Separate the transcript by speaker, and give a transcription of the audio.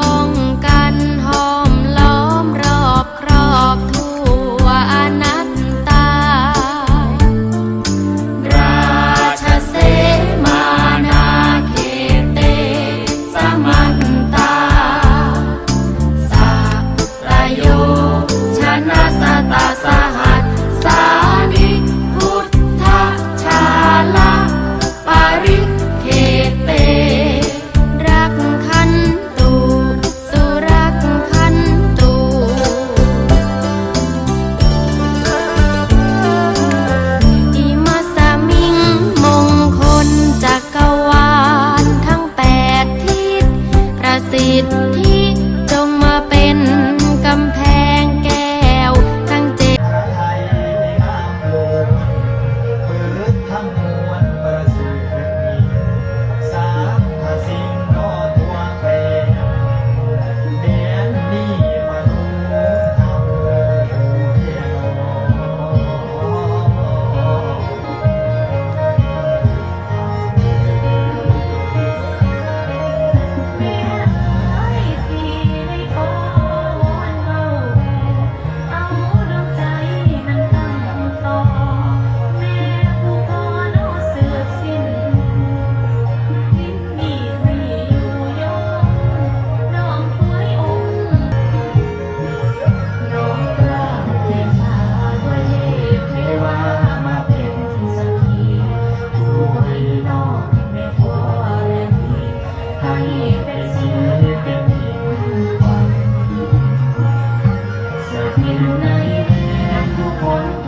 Speaker 1: ป้องกันหอมล้อมรอบครอบทั่ว
Speaker 2: อนัตตา ราชเสมานา
Speaker 3: เขเตสมัตาสัพพโยชนะสตาสห ทิมไหนั้นทุกคน